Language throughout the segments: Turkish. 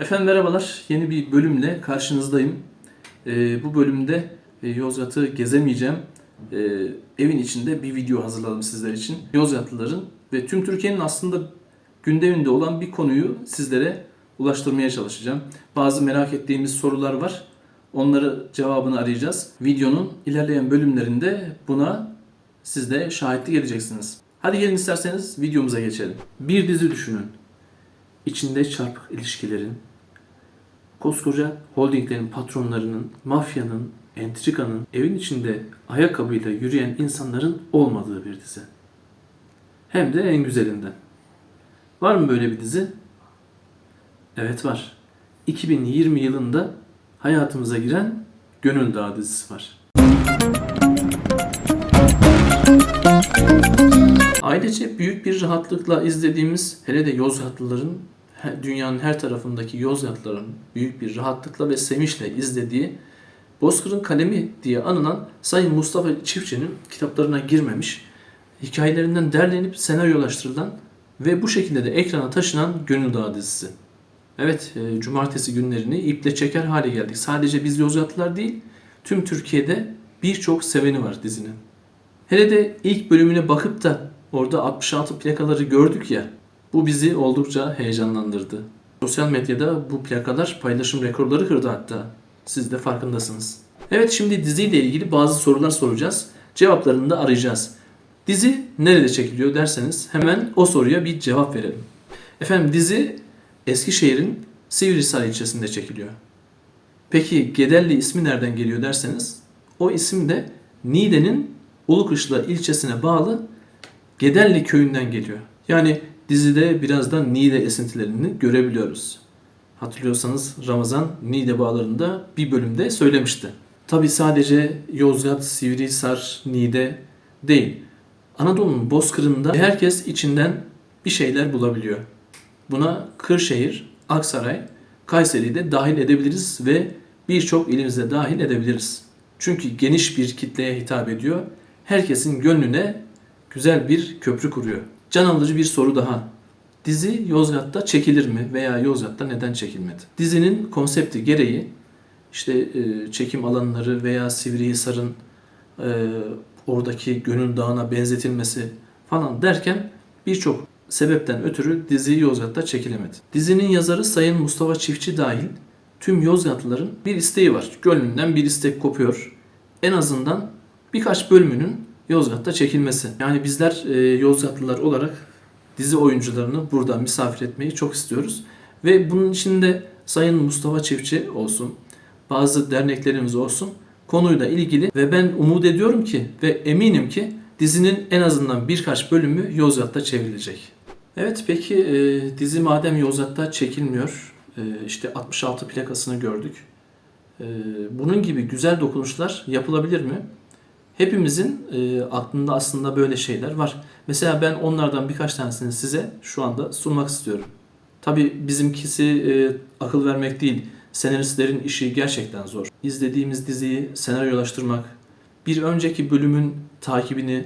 Efendim merhabalar. Yeni bir bölümle karşınızdayım. Ee, bu bölümde e, Yozgat'ı gezemeyeceğim. Ee, evin içinde bir video hazırladım sizler için. Yozgatlıların ve tüm Türkiye'nin aslında gündeminde olan bir konuyu sizlere ulaştırmaya çalışacağım. Bazı merak ettiğimiz sorular var. Onları cevabını arayacağız. Videonun ilerleyen bölümlerinde buna siz de şahitlik edeceksiniz. Hadi gelin isterseniz videomuza geçelim. Bir dizi düşünün. İçinde çarpık ilişkilerin, koskoca holdinglerin patronlarının, mafyanın, entrikanın, evin içinde ayakkabıyla yürüyen insanların olmadığı bir dizi. Hem de en güzelinden. Var mı böyle bir dizi? Evet var. 2020 yılında hayatımıza giren Gönül Dağı dizisi var. Ailece büyük bir rahatlıkla izlediğimiz hele de Yozgatlıların dünyanın her tarafındaki Yozgatlıların büyük bir rahatlıkla ve sevinçle izlediği Bozkır'ın Kalemi diye anılan Sayın Mustafa Çiftçi'nin kitaplarına girmemiş, hikayelerinden derlenip senaryolaştırılan ve bu şekilde de ekrana taşınan Gönül Dağı dizisi. Evet, e, cumartesi günlerini iple çeker hale geldik. Sadece biz Yozgatlılar değil, tüm Türkiye'de birçok seveni var dizinin. Hele de ilk bölümüne bakıp da orada 66 plakaları gördük ya, bu bizi oldukça heyecanlandırdı. Sosyal medyada bu plakalar paylaşım rekorları kırdı hatta. Siz de farkındasınız. Evet şimdi diziyle ilgili bazı sorular soracağız. Cevaplarını da arayacağız. Dizi nerede çekiliyor derseniz hemen o soruya bir cevap verelim. Efendim dizi Eskişehir'in Sivrihisar ilçesinde çekiliyor. Peki Gederli ismi nereden geliyor derseniz o isim de Niğde'nin Ulukışla ilçesine bağlı Gederli köyünden geliyor. Yani dizide birazdan Niğde esintilerini görebiliyoruz. Hatırlıyorsanız Ramazan Niğde bağlarında bir bölümde söylemişti. Tabi sadece Yozgat, Sivrihisar, Niğde değil. Anadolu'nun bozkırında herkes içinden bir şeyler bulabiliyor. Buna Kırşehir, Aksaray, Kayseri'yi de dahil edebiliriz ve birçok ilimize dahil edebiliriz. Çünkü geniş bir kitleye hitap ediyor. Herkesin gönlüne güzel bir köprü kuruyor. Can alıcı bir soru daha. Dizi Yozgat'ta çekilir mi veya Yozgat'ta neden çekilmedi? Dizinin konsepti gereği işte e, çekim alanları veya Sivrihisar'ın e, oradaki Gönül Dağı'na benzetilmesi falan derken birçok sebepten ötürü dizi Yozgat'ta çekilemedi. Dizinin yazarı Sayın Mustafa Çiftçi dahil tüm Yozgatlıların bir isteği var. Gönlünden bir istek kopuyor. En azından birkaç bölümünün Yozgat'ta çekilmesi. Yani bizler e, Yozgatlılar olarak dizi oyuncularını burada misafir etmeyi çok istiyoruz. Ve bunun içinde Sayın Mustafa Çiftçi olsun, bazı derneklerimiz olsun konuyla ilgili ve ben umut ediyorum ki ve eminim ki dizinin en azından birkaç bölümü Yozgat'ta çevrilecek. Evet peki e, dizi madem Yozgat'ta çekilmiyor, e, işte 66 plakasını gördük. E, bunun gibi güzel dokunuşlar yapılabilir mi? Hepimizin e, aklında aslında böyle şeyler var. Mesela ben onlardan birkaç tanesini size şu anda sunmak istiyorum. Tabi bizimkisi e, akıl vermek değil. Senaristlerin işi gerçekten zor. İzlediğimiz diziyi senaryolaştırmak, bir önceki bölümün takibini,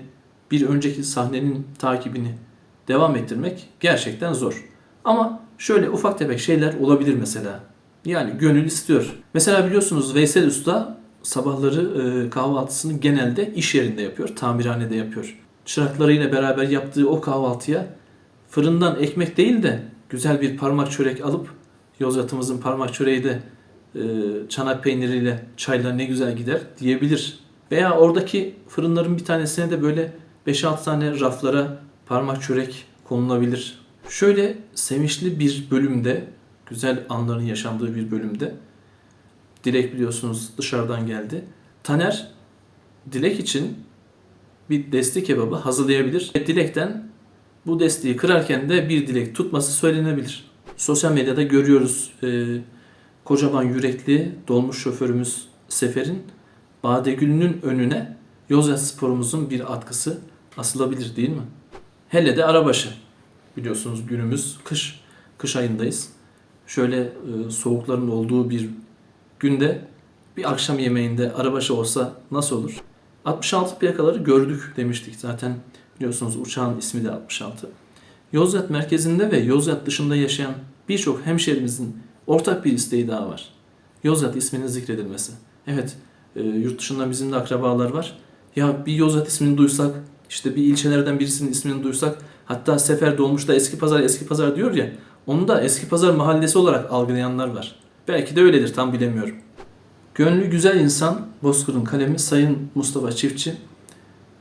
bir önceki sahnenin takibini devam ettirmek gerçekten zor. Ama şöyle ufak tefek şeyler olabilir mesela. Yani gönül istiyor. Mesela biliyorsunuz Veysel Usta sabahları e, kahvaltısını genelde iş yerinde yapıyor, tamirhanede yapıyor. Çıraklarıyla beraber yaptığı o kahvaltıya fırından ekmek değil de güzel bir parmak çörek alıp Yozgat'ımızın parmak çöreği de e, çanak peyniriyle çayla ne güzel gider diyebilir. Veya oradaki fırınların bir tanesine de böyle 5-6 tane raflara parmak çörek konulabilir. Şöyle sevinçli bir bölümde, güzel anların yaşandığı bir bölümde Dilek biliyorsunuz dışarıdan geldi. Taner Dilek için bir desti kebabı hazırlayabilir. Ve Dilek'ten bu desteği kırarken de bir dilek tutması söylenebilir. Sosyal medyada görüyoruz e, kocaman yürekli dolmuş şoförümüz Sefer'in Badegül'ünün önüne Yozgat sporumuzun bir atkısı asılabilir değil mi? Hele de arabaşı. Biliyorsunuz günümüz kış, kış ayındayız. Şöyle e, soğukların olduğu bir günde bir akşam yemeğinde arabaşı olsa nasıl olur? 66 plakaları gördük demiştik zaten biliyorsunuz uçağın ismi de 66. Yozgat merkezinde ve Yozgat dışında yaşayan birçok hemşerimizin ortak bir isteği daha var. Yozgat isminin zikredilmesi. Evet, e, yurt dışından bizim de akrabalar var. Ya bir Yozgat ismini duysak, işte bir ilçelerden birisinin ismini duysak, hatta Sefer Dolmuş'ta Eski Pazar, Eski Pazar diyor ya, onu da Eski Pazar mahallesi olarak algılayanlar var. Belki de öyledir, tam bilemiyorum. Gönlü güzel insan, Bozkır'ın kalemi Sayın Mustafa Çiftçi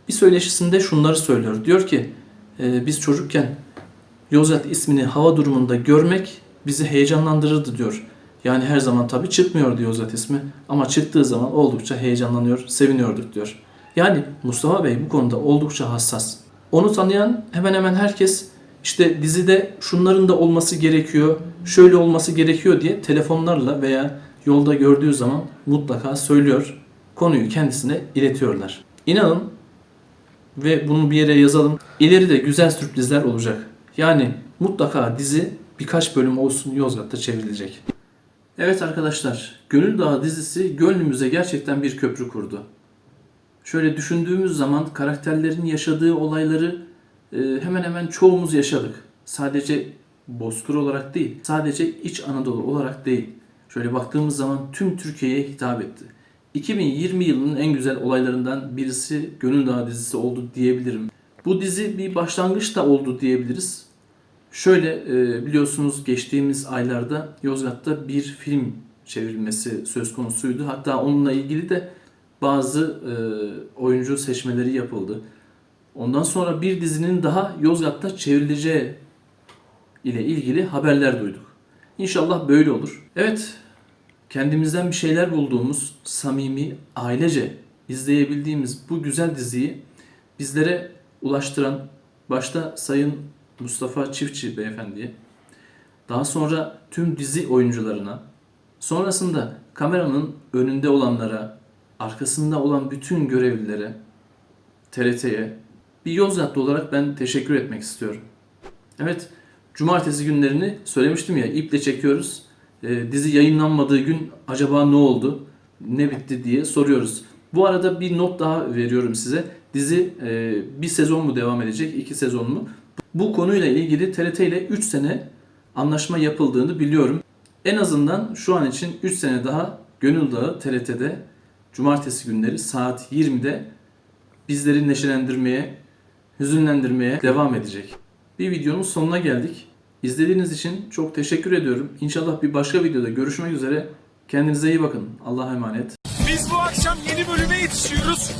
bir söyleşisinde şunları söylüyor. Diyor ki, e, biz çocukken Yozgat ismini hava durumunda görmek bizi heyecanlandırırdı diyor. Yani her zaman tabii çıkmıyordu Yozgat ismi ama çıktığı zaman oldukça heyecanlanıyor, seviniyorduk diyor. Yani Mustafa Bey bu konuda oldukça hassas. Onu tanıyan hemen hemen herkes işte dizide şunların da olması gerekiyor, şöyle olması gerekiyor diye telefonlarla veya yolda gördüğü zaman mutlaka söylüyor. Konuyu kendisine iletiyorlar. İnanın ve bunu bir yere yazalım. İleride güzel sürprizler olacak. Yani mutlaka dizi birkaç bölüm olsun Yozgat'ta çevrilecek. Evet arkadaşlar, Gönül Dağı dizisi gönlümüze gerçekten bir köprü kurdu. Şöyle düşündüğümüz zaman karakterlerin yaşadığı olayları hemen hemen çoğumuz yaşadık. Sadece Bozkır olarak değil, sadece İç Anadolu olarak değil. Şöyle baktığımız zaman tüm Türkiye'ye hitap etti. 2020 yılının en güzel olaylarından birisi Gönül Dağı dizisi oldu diyebilirim. Bu dizi bir başlangıç da oldu diyebiliriz. Şöyle e, biliyorsunuz geçtiğimiz aylarda Yozgat'ta bir film çevrilmesi söz konusuydu. Hatta onunla ilgili de bazı e, oyuncu seçmeleri yapıldı. Ondan sonra bir dizinin daha Yozgat'ta çevrileceği ile ilgili haberler duyduk. İnşallah böyle olur. Evet, kendimizden bir şeyler bulduğumuz, samimi, ailece izleyebildiğimiz bu güzel diziyi bizlere ulaştıran başta Sayın Mustafa Çiftçi beyefendiye, daha sonra tüm dizi oyuncularına, sonrasında kameranın önünde olanlara, arkasında olan bütün görevlilere, TRT'ye, bir Yozgatlı olarak ben teşekkür etmek istiyorum. Evet, cumartesi günlerini söylemiştim ya iple çekiyoruz. Ee, dizi yayınlanmadığı gün acaba ne oldu, ne bitti diye soruyoruz. Bu arada bir not daha veriyorum size. Dizi e, bir sezon mu devam edecek, iki sezon mu? Bu konuyla ilgili TRT ile 3 sene anlaşma yapıldığını biliyorum. En azından şu an için 3 sene daha Gönül Dağı TRT'de cumartesi günleri saat 20'de bizleri neşelendirmeye, hüzünlendirmeye devam edecek. Bir videonun sonuna geldik. İzlediğiniz için çok teşekkür ediyorum. İnşallah bir başka videoda görüşmek üzere. Kendinize iyi bakın. Allah'a emanet. Biz bu akşam yeni bölüme yetişiyoruz.